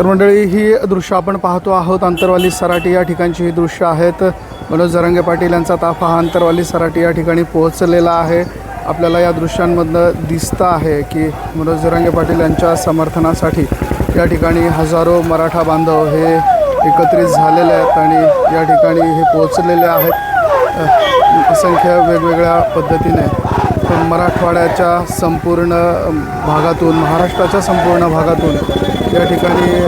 तर मंडळी ही दृश्य आपण पाहतो आहोत. अंतरवाली सराटी या ठिकाणची ही दृश्य आहेत. मनोज जरंगे पाटील यांचा ताफा हा अंतरवाली सराटी या ठिकाणी पोहोचलेला आहे. आपल्याला या दृश्यांमधनं दिसतं आहे की मनोज जरांगे पाटील यांच्या समर्थनासाठी या ठिकाणी हजारो मराठा बांधव हे एकत्रित झालेले आहेत आणि या ठिकाणी हे पोहोचलेले आहेत. असंख्य वेगवेगळ्या पद्धतीने. मराठवाड्याच्या संपूर्ण भागातून महाराष्ट्राच्या संपूर्ण भागातून या ठिकाणी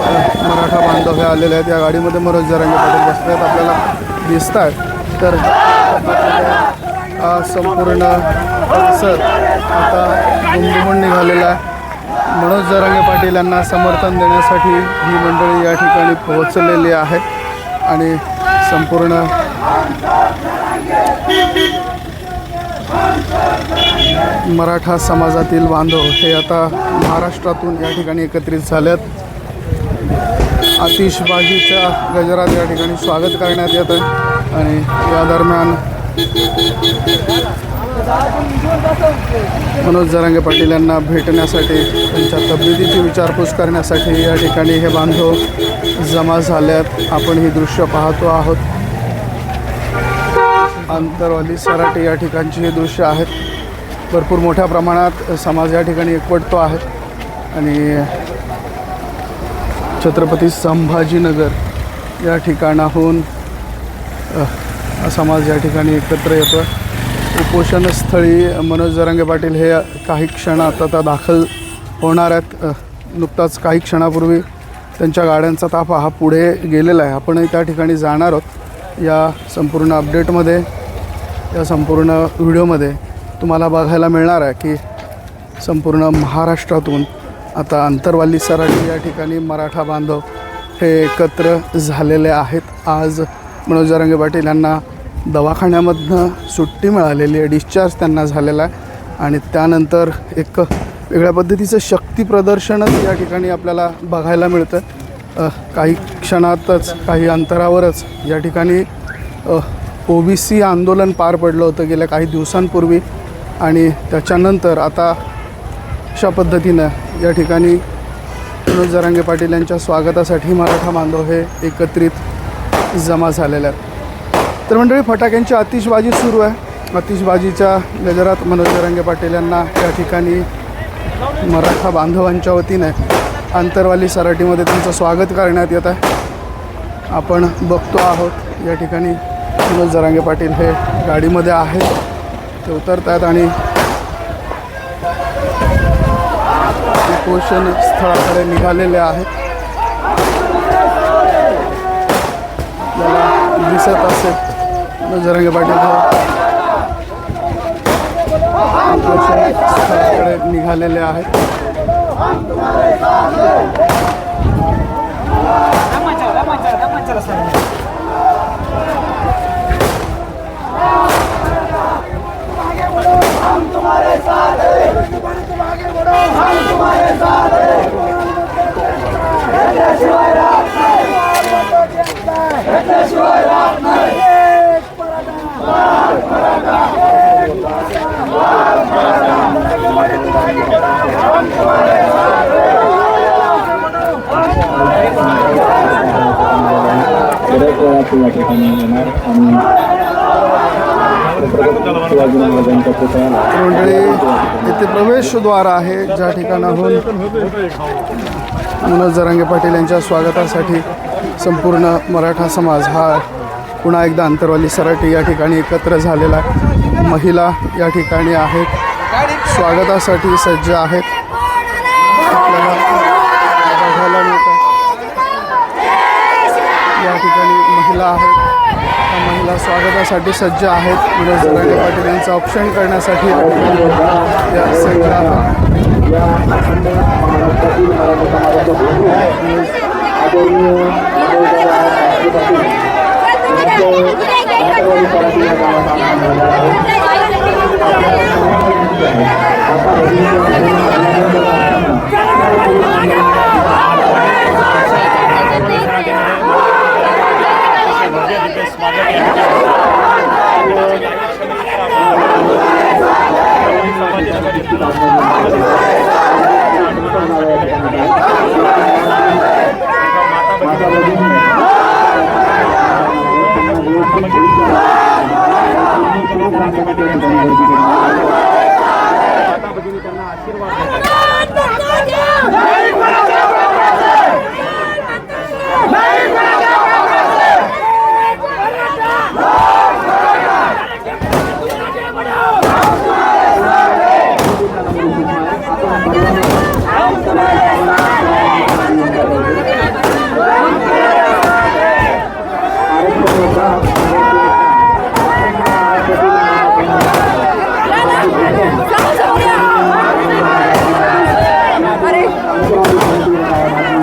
मराठा बांधव हे आलेले आहेत. या गाडीमध्ये मनोज जरांगे पाटील बसले आहेत. आपल्याला दिसत आहेत तर संपूर्ण परिसर आता दुमदुमून निघालेला आहे. मनोज जरांगे पाटील यांना समर्थन देण्यासाठी ही मंडळी या ठिकाणी पोहोचलेली आहे. आणि संपूर्ण मराठा समाजातील बांधव हे आता महाराष्ट्रातून या ठिकाणी एकत्रित झालेत. आतिषबाजीच्या गजरात या ठिकाणी स्वागत करण्यात येतं आणि या दरम्यान मनोज जरांगे पाटील यांना भेटण्यासाठी त्यांच्या तब्येतीची विचारपूस करण्यासाठी या ठिकाणी हे बांधव जमा झाल्यात आपण ही दृश्य पाहतो आहोत. अंतरवाली सराटे या ठिकाणची ही दृश्य आहेत. भरपूर मोठ्या प्रमाणात समाज या ठिकाणी एकवटतो आहे. आणि छत्रपती संभाजीनगर या ठिकाणाहून समाज या ठिकाणी एकत्र येतो उपोषणस्थळी मनोज जरांगे पाटील हे काही क्षणात आता दाखल होणार आहेत. नुकताच काही क्षणापूर्वी त्यांच्या गाड्यांचा ताफा हा पुढे गेलेला आहे. आपणही त्या ठिकाणी जाणार आहोत या संपूर्ण अपडेटमध्ये या संपूर्ण व्हिडिओमध्ये. तुम्हाला बघायला मिळणार आहे की संपूर्ण महाराष्ट्रातून आता अंतरवाली सराटी या ठिकाणी मराठा बांधव हे एकत्र झालेले आहेत. आज मनोज रंगे पाटील यांना दवाखान्यामधनं सुट्टी मिळालेली आहे. डिस्चार्ज त्यांना झालेला आहे. आणि त्यानंतर एक वेगळ्या पद्धतीचं शक्ती प्रदर्शनच या ठिकाणी आपल्याला बघायला मिळतं काही क्षणातच काही अंतरावरच या ठिकाणी ओ बी सी आंदोलन पार पडलं होतं गेल्या काही दिवसांपूर्वी. आणि त्याच्यानंतर आता अशा पद्धतीनं या ठिकाणी मनोज जरांगे पाटील यांच्या स्वागतासाठी मराठा बांधव हे एकत्रित जमा झालेले आहेत. तर मंडळी फटाक्यांची आतिषबाजी सुरू आहे. आतिषबाजीच्या गजरात मनोज जरांगे पाटील यांना या ठिकाणी मराठा बांधवांच्या वतीने आंतरवाली सराटीमध्ये त्यांचं स्वागत करण्यात येत आहे. आपण बघतो आहोत या ठिकाणी मनोज जरांगे पाटील हे गाडीमध्ये आहेत. ते उतरतात आणि उपोषण स्थळाकडे निघालेले आहेत. आपल्याला दिसत असेल मनोज जरांगे पाटील उपोषण स्थळाकडे निघालेले आहेत. या ठिकाणी येणार आणि पुतळ्याला मंडळी येथे प्रवेशद्वार आहे. ज्या ठिकाणाहून मनोज जरांगे पाटील यांच्या स्वागतासाठी संपूर्ण मराठा समाज हा पुन्हा एकदा अंतरवाली सराटी या ठिकाणी एकत्र झालेला आहे महिला या ठिकाणी आहेत. स्वागतासाठी सज्ज आहेत. आपल्याला बघायला मिळतं या ठिकाणी महिला आहेत. महिला स्वागतासाठी सज्ज आहेत. म्हणजे मनोज जरांगे पाटील यांचं ऑप्शन करण्यासाठी या ठिकाणी या सज्ज आहेत या अखंड महाराष्ट्रातील मराठा समाजाच्या प्रमुख आदरणीय मनोजदादा पाटील यांचं अंतरवाली सराठी या गावात आगमन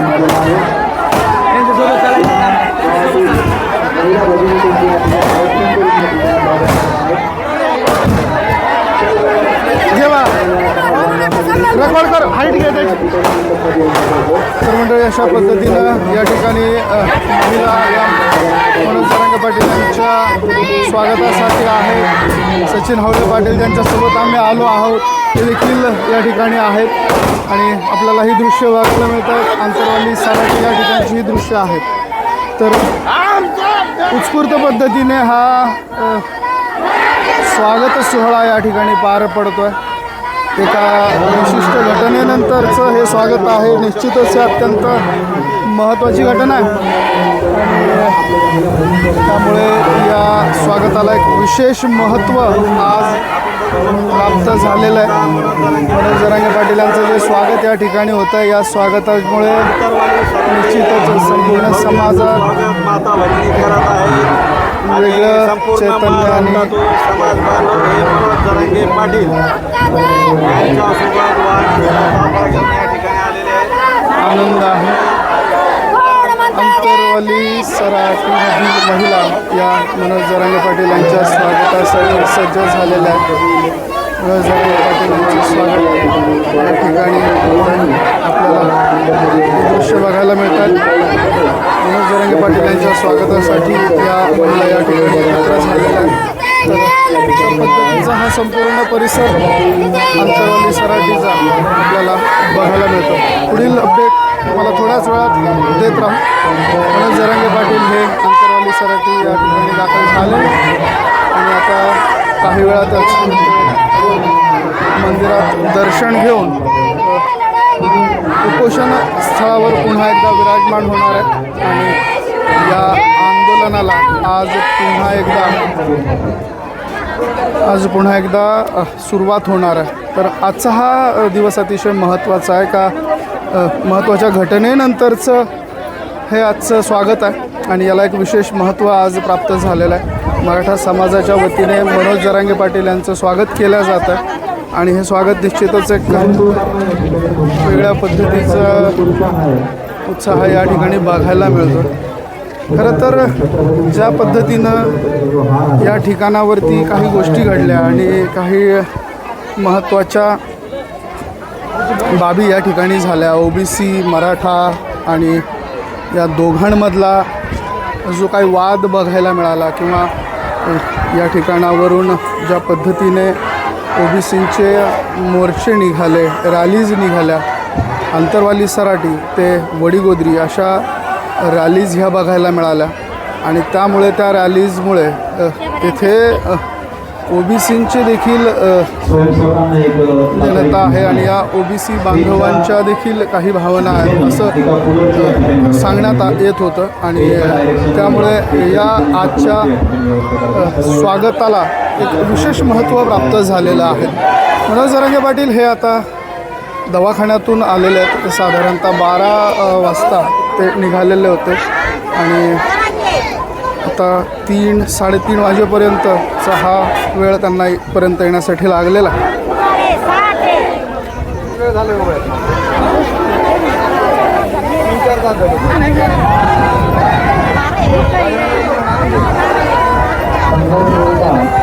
झालं आहे. आता समाजाच्या घे बा रेकॉर्ड कर हाईट घे त्याची तर मंडळी अशा पद्धतीनं या ठिकाणी महिला मनोज तरंग पाटील यांच्या स्वागतासाठी आहे. सचिन हवले पाटील यांच्यासोबत आम्ही आलो आहोत. ते देखील या ठिकाणी आहेत. आणि आपल्याला ही दृश्य बघायला मिळतात आंतरवाली सराठी या ठिकाणची ही दृश्य आहेत तर उत्स्फूर्त पद्धतीने हा स्वागत सोहळा या ठिकाणी पार पडतो आहे एका विशिष्ट घटनेनंतरचं हे स्वागत आहे. निश्चितच हे अत्यंत महत्त्वाची घटना आहे. आणि त्यामुळे या स्वागताला एक विशेष महत्त्व आज प्राप्त झालेलं आहे. मनोज जरांगे पाटील यांचं जे स्वागत या ठिकाणी होतं आहे या स्वागतामुळे निश्चितच संपूर्ण समाजात वेगळं चैतन्य आणि- महाराष्ट्रातून बांधव हे जरांगे पाटील यांच्यासोबत वाद या ठिकाणी आलेले आनंद आहे अंतरवाली सराठी महिला या मनोज जरांगे पाटील यांच्या स्वागतासाठी सज्ज झालेल्या आहेत. मनोज जरांगे पाटील यांचे स्वागत या ठिकाणी आपल्याला दृश्य बघायला मिळतात. मनोज जरांगे पाटील यांच्या स्वागतासाठी या महिला या ठिकाणी एकत्र झालेल्या आहेत. तर अशा हा संपूर्ण परिसर अंतरवाली सराठीचा आपल्याला बघायला मिळतो. पुढील अपडेट तुम्हाला थोड्याच वेळात देत राहू. मनोज जरांगे पाटील हे अंतरवाली सराठी या ठिकाणी दाखल झाले. आणि आता काही वेळातच मंदिरात दर्शन घेऊन उपोषण स्थळावर पुन्हा एकदा विराजमान होणार आहे. आणि या आंदोलनाला आज पुन्हा एकदा आज पुन्हा एकदा सुरुवात होणार आहे. तर आजचा हा दिवस अतिशय महत्त्वाचा आहे का महत्त्वाच्या घटनेनंतरचं हे आजचं स्वागत आहे आणि याला एक विशेष महत्त्व आज प्राप्त झालेलं आहे. मराठा समाजाच्या वतीने मनोज जरांगे पाटील यांचं स्वागत केलं जातं आणि हे स्वागत निश्चितच एक वेगळ्या पद्धतीचं उत्साह या ठिकाणी बघायला मिळतो खरं तर ज्या पद्धतीनं या ठिकाणावरती काही गोष्टी घडल्या आणि काही महत्त्वाच्या बाबी या ठिकाणी झाल्या. ओबीसी मराठा आणि या दोघांमधला जो काही वाद बघायला मिळाला किंवा या ठिकाणावरून ज्या पद्धतीने ओबीसींचे मोर्चे निघाले रॅलीज निघाल्या आंतरवाली सराटी ते वडीगोद्री अशा रॅलीज ह्या बघायला मिळाल्या. आणि त्यामुळे त्या रॅलीजमुळे तिथे ओबीसींचे देखील जनता आहे आणि या ओबीसी बांधवांच्या देखील काही भावना आहेत असं सांगण्यात आ- येत होतं. आणि त्यामुळे या आजच्या स्वागताला एक विशेष महत्त्व प्राप्त झालेलं आहे. मनोज जरांगे पाटील हे आता दवाखान्यातून आलेले आहेत. साधारणतः बारा वाजता ते निघालेले होते. आणि आता तीन साडेतीन वाजेपर्यंतचा हा वेळ त्यांना इथपर्यंत येण्यासाठी लागलेला. आहे